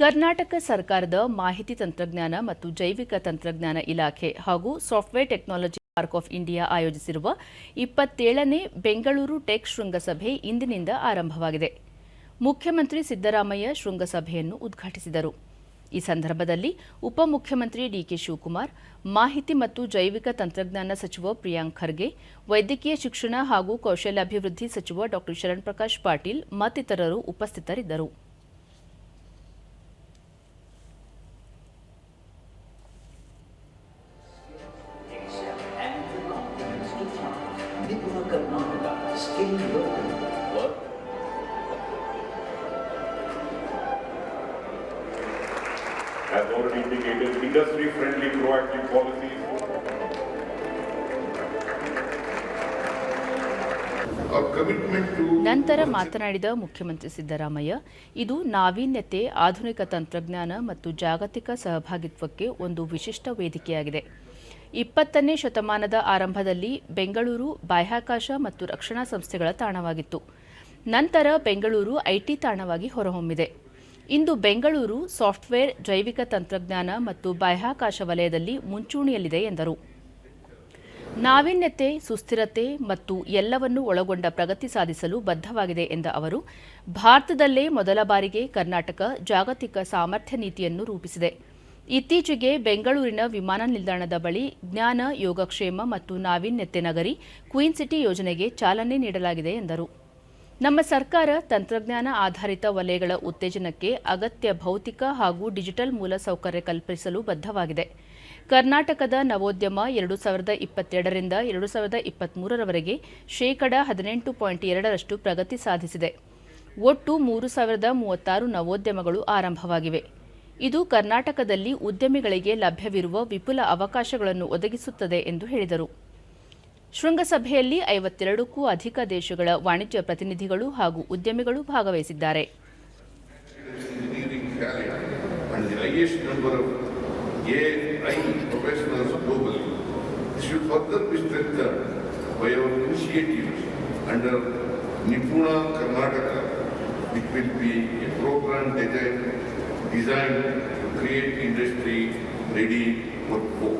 ಕರ್ನಾಟಕ ಸರ್ಕಾರದ ಮಾಹಿತಿ ತಂತ್ರಜ್ಞಾನ ಮತ್ತು ಜೈವಿಕ ತಂತ್ರಜ್ಞಾನ ಇಲಾಖೆ ಹಾಗೂ software technology park of India ಆಯೋಜಿಸಿರುವ ಇಪ್ಪತ್ತೇಳನೇ ಬೆಂಗಳೂರು ಟೆಕ್ ಶೃಂಗಸಭೆ ಇಂದಿನಿಂದ ಆರಂಭವಾಗಿದೆ. ಮುಖ್ಯಮಂತ್ರಿ ಸಿದ್ದರಾಮಯ್ಯ ಶೃಂಗಸಭೆಯನ್ನು ಉದ್ಘಾಟಿಸಿದರು. ಈ ಸಂದರ್ಭದಲ್ಲಿ ಉಪಮುಖ್ಯಮಂತ್ರಿ ಡಿಕೆ ಶಿವಕುಮಾರ್, ಮಾಹಿತಿ ಮತ್ತು ಜೈವಿಕ ತಂತ್ರಜ್ಞಾನ ಸಚಿವ ಪ್ರಿಯಾಂಕ್ ಖರ್ಗೆ, ವೈದ್ಯಕೀಯ ಶಿಕ್ಷಣ ಹಾಗೂ ಕೌಶಲ್ಯಾಭಿವೃದ್ಧಿ ಸಚಿವ ಡಾ ಶರಣ್ಪ್ರಕಾಶ್ ಪಾಟೀಲ್ ಮತ್ತಿತರರು ಉಪಸ್ಥಿತರಿದ್ದರು. पूरा करना होगा skilled work work As already indicated, industry-friendly proactive policies ನಂತರ ಮಾತನಾಡಿದ ಮುಖ್ಯಮಂತ್ರಿ ಸಿದ್ದರಾಮಯ್ಯ ಇದು ನಾವೀನ್ಯತೆ ಆಧುನಿಕ ತಂತ್ರಜ್ಞಾನ ಮತ್ತು ಜಾಗತಿಕ ಸಹಭಾಗಿತ್ವಕ್ಕೆ ಒಂದು ವಿಶಿಷ್ಟ ವೇದಿಕೆಯಾಗಿದೆ. ಇಪ್ಪತ್ತನೇ ಶತಮಾನದ ಆರಂಭದಲ್ಲಿ ಬೆಂಗಳೂರು ಬಾಹ್ಯಾಕಾಶ ಮತ್ತು ರಕ್ಷಣಾ ಸಂಸ್ಥೆಗಳ ತಾಣವಾಗಿತ್ತು. ನಂತರ ಬೆಂಗಳೂರು ಐಟಿ ತಾಣವಾಗಿ ಹೊರಹೊಮ್ಮಿದೆ. ಇಂದು ಬೆಂಗಳೂರು ಸಾಫ್ಟ್ವೇರ್ ಜೈವಿಕ ತಂತ್ರಜ್ಞಾನ ಮತ್ತು ಬಾಹ್ಯಾಕಾಶ ವಲಯದಲ್ಲಿ ಮುಂಚೂಣಿಯಲ್ಲಿದೆ ಎಂದರು. ನಾವೀನ್ಯತೆ, ಸುಸ್ಥಿರತೆ ಮತ್ತು ಎಲ್ಲವನ್ನೂ ಒಳಗೊಂಡ ಪ್ರಗತಿ ಸಾಧಿಸಲು ಬದ್ಧವಾಗಿದೆ ಎಂದ ಅವರು, ಭಾರತದಲ್ಲೇ ಮೊದಲ ಬಾರಿಗೆ ಕರ್ನಾಟಕ ಜಾಗತಿಕ ಸಾಮರ್ಥ್ಯ ನೀತಿಯನ್ನು ರೂಪಿಸಿದೆ. ಇತ್ತೀಚೆಗೆ ಬೆಂಗಳೂರಿನ ವಿಮಾನ ನಿಲ್ದಾಣದ ಬಳಿ ಜ್ಞಾನ, ಯೋಗಕ್ಷೇಮ ಮತ್ತು ನಾವೀನ್ಯತೆ ನಗರಿ ಕ್ವೀನ್ ಸಿಟಿ ಯೋಜನೆಗೆ ಚಾಲನೆ ನೀಡಲಾಗಿದೆ ಎಂದರು. ನಮ್ಮ ಸರ್ಕಾರ ತಂತ್ರಜ್ಞಾನ ಆಧಾರಿತ ವಲಯಗಳ ಉತ್ತೇಜನಕ್ಕೆ ಅಗತ್ಯ ಭೌತಿಕ ಹಾಗೂ ಡಿಜಿಟಲ್ ಮೂಲಸೌಕರ್ಯ ಕಲ್ಪಿಸಲು ಬದ್ಧವಾಗಿದೆ. ಕರ್ನಾಟಕದ ನವೋದ್ಯಮ ಎರಡು ಸಾವಿರದ ಇಪ್ಪತ್ತೆರಡರಿಂದ ಎರಡು ಸಾವಿರದ ಇಪ್ಪತ್ತ್ಮೂರರವರೆಗೆ ಶೇಕಡ ಹದಿನೆಂಟು ಪಾಯಿಂಟ್ ಎರಡರಷ್ಟು ಪ್ರಗತಿ ಸಾಧಿಸಿದೆ. ಒಟ್ಟು ಮೂರು ಸಾವಿರದ ಮೂವತ್ತಾರು ನವೋದ್ಯಮಗಳು ಆರಂಭವಾಗಿವೆ. ಇದು ಕರ್ನಾಟಕದಲ್ಲಿ ಉದ್ಯಮಿಗಳಿಗೆ ಲಭ್ಯವಿರುವ ವಿಪುಲ ಅವಕಾಶಗಳನ್ನು ಒದಗಿಸುತ್ತದೆ ಎಂದು ಹೇಳಿದರು. ಶೃಂಗಸಭೆಯಲ್ಲಿ ಐವತ್ತೆರಡಕ್ಕೂ ಅಧಿಕ ದೇಶಗಳ ವಾಣಿಜ್ಯ ಪ್ರತಿನಿಧಿಗಳು ಹಾಗೂ ಉದ್ಯಮಿಗಳು ಭಾಗವಹಿಸಿದ್ದಾರೆ. AI professionals globally. This should further be strengthened by our initiatives under Nipuna Karnataka, which will be a program design, designed to create industry-ready workforce.